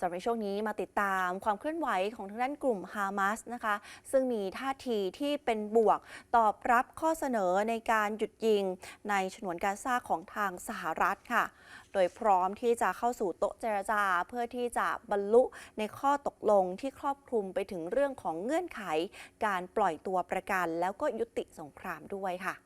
สำหรับช่วงนี้มาติดตามความเคลื่อนไหวของทางด้านกลุ่มฮามาสนะคะ ซึ่งมีท่าทีที่เป็นบวกตอบรับข้อเสนอในการหยุดยิงในฉนวนกาซาของทางสหรัฐค่ะ โดยพร้อมที่จะเข้าสู่โต๊ะเจรจาเพื่อที่จะบรรลุในข้อตกลงที่ครอบคลุมไปถึงเรื่องของเงื่อนไข การปล่อยตัวประกันแล้วก็ยุติสงครามด้วยค่ะ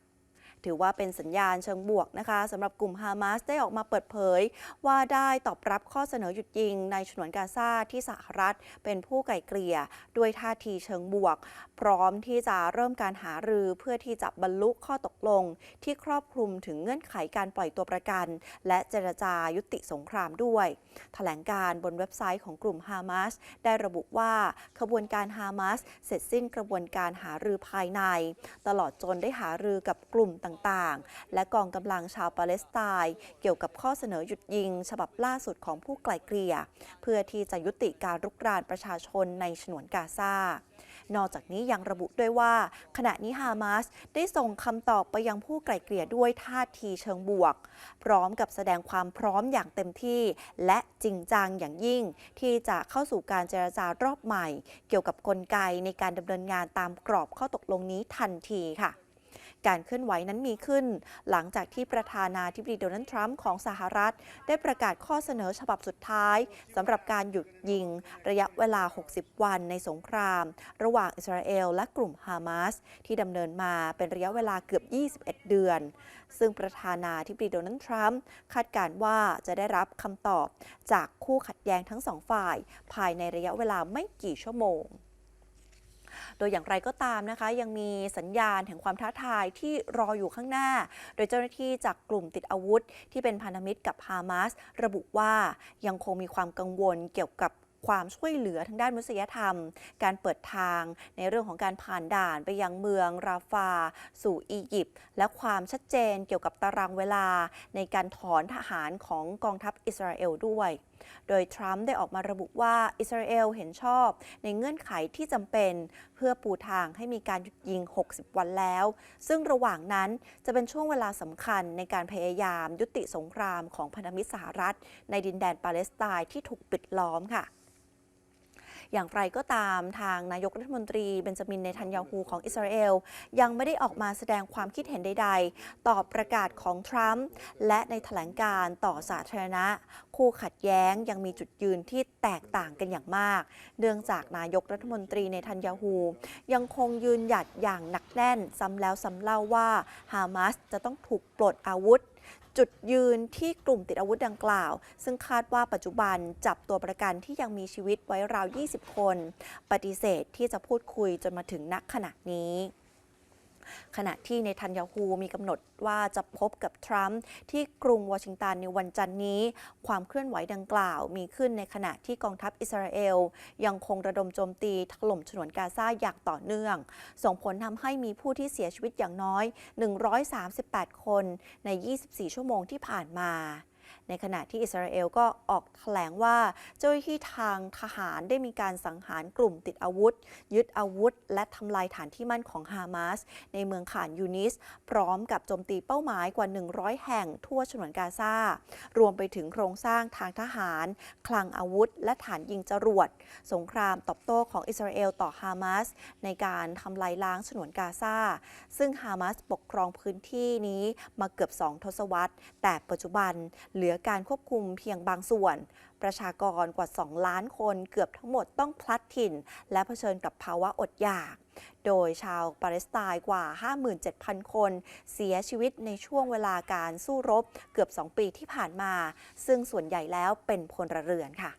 ถือว่าเป็นสัญญาณเชิงบวกนะคะสำหรับกลุ่มฮามาสได้ออกมาเปิดเผย ว่าได้ตอบรับข้อเสนอหยุดยิงในฉนวนกาซาที่สหรัฐเป็นผู้ไกล่เกลี่ยด้วยท่าทีเชิงบวก พร้อมที่จะเริ่มการหารือเพื่อที่จะบรรลุข้อตกลง ที่ครอบคลุมถึงเงื่อนไขการปล่อยตัวประกัน และเจรจายุติสงครามด้วย แถลงการบนเว็บไซต์ของกลุ่มฮามาสได้ระบุว่าขบวนการฮามาสเสร็จสิ้นกระบวนการหารือภายใน ตลอดจนได้หารือกับกลุ่มต่างๆ และกองกำลังชาวปาเลสไตน์เกี่ยวกับข้อเสนอหยุดยิง ฉบับล่าสุดของผู้ไกลเกลี่ย เพื่อที่จะยุติการรุกรานประชาชนในฉนวนกาซานอกจากนี้ยังระบุด้วยว่า ขณะนี้ฮามาสได้ส่งคำตอบไปยังผู้ไกลเกลี่ยด้วยท่าทีเชิงบวก พร้อมกับแสดงความพร้อมอย่างเต็มที่ และจริงจังอย่างยิ่ง ที่จะเข้าสู่การเจรจารอบใหม่ เกี่ยวกับกลไกในการดำเนินงานตามกรอบข้อตกลงนี้ทันทีค่ะ การเคลื่อนไหวนั้นมีขึ้น หลังจากที่ประธานาธิบดีโดนัลด์ทรัมป์ของสหรัฐ ได้ประกาศข้อเสนอฉบับสุดท้ายสำหรับการหยุดยิงระยะเวลา 60 วันในสงคราม ระหว่างอิสราเอลและกลุ่มฮามาสที่ดำเนินมาเป็นระยะเวลาเกือบ 21 เดือน ซึ่งประธานาธิบดีโดนัลด์ทรัมป์คาดการณ์ว่าจะได้รับคำตอบจากคู่ขัดแย้งทั้งสองฝ่าย ภายในระยะเวลาไม่กี่ชั่วโมง โดยอย่างไรก็ตามนะคะ ยังมีสัญญาณแห่งความท้าทายที่รออยู่ข้างหน้า โดยเจ้าหน้าที่จากกลุ่มติดอาวุธ ที่เป็นพันธมิตรกับฮามาสระบุว่ายังคงมีความกังวลเกี่ยวกับ ความช่วยเหลือทางด้านมนุษยธรรม การเปิดทางในเรื่องของการผ่านด่านไปยังเมืองราฟา สู่อียิปต์และความชัดเจนเกี่ยวกับตารางเวลา ในการถอนทหารของกองทัพอิสราเอลด้วย โดยทรัมป์ได้ออกมาระบุว่าอิสราเอลเห็นชอบ ในเงื่อนไขที่จำเป็นเพื่อปูทางให้มีการหยุดยิง 60 วันแล้ว ซึ่งระหว่างนั้นจะเป็นช่วงเวลาสำคัญในการพยายามยุติสงครามของพันธมิตรสหรัฐ ในดินแดนปาเลสไตน์ที่ถูกปิดล้อมค่ะ อย่างไรก็ตามทางนายกรัฐมนตรีเบนจามินเนทันยาฮูของอิสราเอล ยังไม่ได้ออกมาแสดงความคิดเห็นใด ๆ ต่อประกาศของทรัมป์และในแถลงการต่อสาธารณะ คู่ขัดแย้งยังมีจุดยืนที่แตกต่างกันอย่างมาก เนื่องจากนายกรัฐมนตรีเนทันยาฮูยังคงยืนหยัดอย่างหนักแน่นซ้ำแล้วซ้ำเล่าว่าฮามาสจะต้องถูกปลดอาวุธ จุดยืนที่กลุ่มติดอาวุธดังกล่าว ซึ่งคาดว่าปัจจุบันจับตัวประกันที่ยังมีชีวิตไว้ราว 20 คน ปฏิเสธที่จะพูดคุยจนมาถึงนักขณะนี้ ขณะที่ในทันยาฮูมีกำหนดว่าจะพบกับทรัมป์ที่กรุงวอชิงตันในวันจันทร์นี้ ความเคลื่อนไหวดังกล่าวมีขึ้นในขณะที่กองทัพอิสราเอล ยังคงระดมโจมตีถล่มฉนวนกาซาอย่างต่อเนื่อง ส่งผลทำให้มีผู้ที่เสียชีวิตอย่างน้อย 138 คนใน 24 ชั่วโมงที่ผ่านมา ในขณะที่อิสราเอลก็ออกแถลงว่าเจ้าหน้าที่ทางทหารได้มีการสังหารกลุ่มติดอาวุธ ยึดอาวุธ และทำลายฐานที่มั่นของฮามาส ในเมืองขานยูนิส พร้อมกับโจมตีเป้าหมายกว่า 100 แห่งทั่วฉนวนกาซา รวมไปถึงโครงสร้างทางทหาร คลังอาวุธ และฐานยิงจรวด สงครามตอบโต้ของอิสราเอลต่อฮามาสในการทำลายล้างฉนวนกาซา ซึ่งฮามาสปกครองพื้นที่นี้มาเกือบ2ทศวรรษ แต่ปัจจุบันเหลือการควบคุมเพียงบางส่วน ประชากรกว่า 2 ล้านคนเกือบทั้งหมดต้องพลัดถิ่น และเผชิญกับภาวะอดอยาก โดยชาวปาเลสไตน์กว่า 57,000 คน เสียชีวิตในช่วงเวลาการสู้รบเกือบ 2 ปีที่ผ่านมา ซึ่งส่วนใหญ่แล้วเป็นพลเรือนค่ะ